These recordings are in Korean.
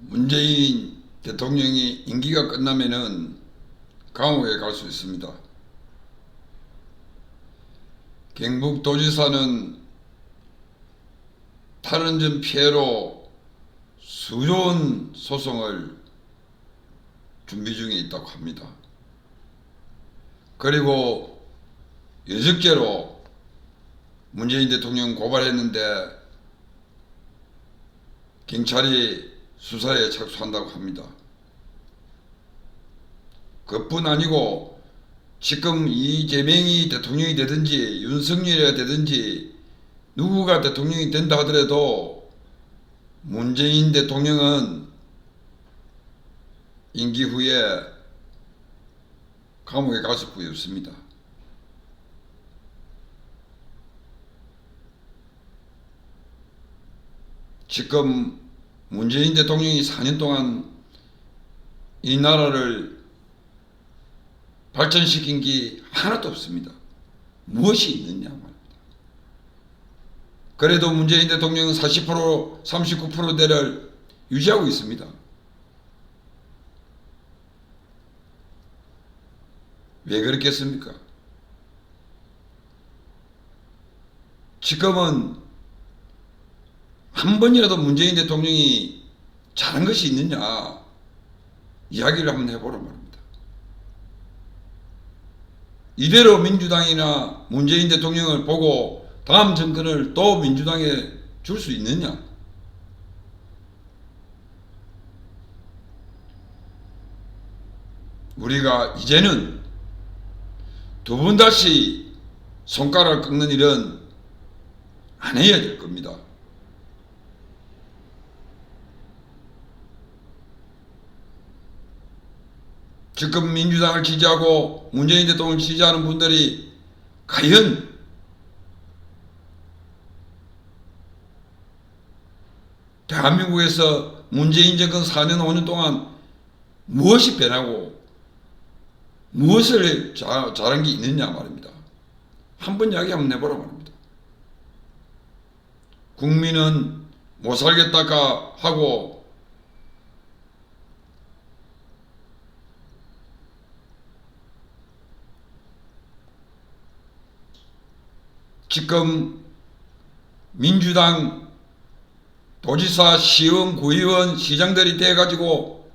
문재인 대통령이 임기가 끝나면은 감옥에 갈 수 있습니다. 경북도지사는 탈원전 피해로 수조원 소송을 준비 중에 있다고 합니다. 그리고 여적죄로 문재인 대통령 고발했는데 경찰이 수사에 착수한다고 합니다. 그뿐 아니고 지금 이재명이 대통령이 되든지 윤석열이 되든지 누구가 대통령이 된다 하더라도 문재인 대통령은 임기 후에 감옥에 갈 수밖에 없습니다. 지금 문재인 대통령이 4년 동안 이 나라를 발전시킨 게 하나도 없습니다. 무엇이 있느냐 말입니다. 그래도 문재인 대통령은 40% 39%대를 유지하고 있습니다. 왜 그렇겠습니까? 지금은 한 번이라도 문재인 대통령이 잘한 것이 있느냐 이야기를 한번 해보란 말입니다. 이대로 민주당이나 문재인 대통령을 보고 다음 정권을 또 민주당에 줄 수 있느냐? 우리가 이제는 두 번 다시 손가락을 꺾는 일은 안 해야 될 겁니다. 지금 민주당을 지지하고 문재인 대통령을 지지하는 분들이 과연 대한민국에서 문재인 정권 4년 5년 동안 무엇이 변하고 무엇을 자, 잘한 게 있느냐 말입니다. 한번 이야기 한번 해보라 말입니다. 국민은 못 살겠다가 하고 지금 민주당 도지사, 시의원, 구의원, 시장들이 돼가지고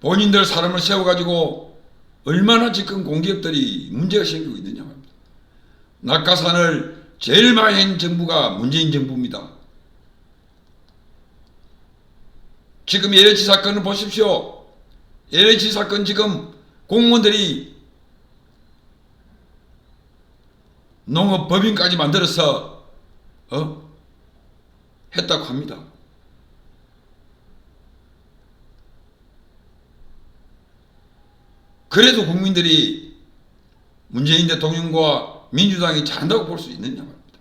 본인들 사람을 세워가지고 얼마나 지금 공기업들이 문제가 생기고 있느냐 말입니다. 낙하산을 제일 많이 한 정부가 문재인 정부입니다. 지금 LH 사건을 보십시오. LH 사건 지금 공무원들이 농업 법인까지 만들어서 어? 했다고 합니다. 그래도 국민들이 문재인 대통령과 민주당이 잘한다고 볼 수 있느냐 말입니다.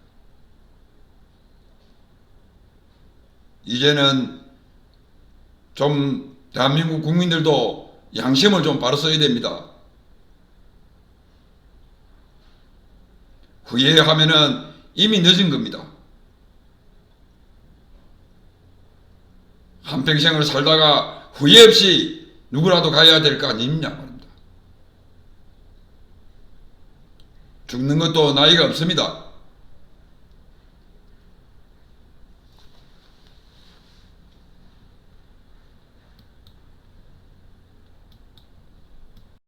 이제는 좀 대한민국 국민들도 양심을 좀 바로 써야 됩니다. 후회하면은 이미 늦은 겁니다. 한평생을 살다가 후회 없이 누구라도 가야 될 거 아닙니까 말입니다. 죽는 것도 나이가 없습니다.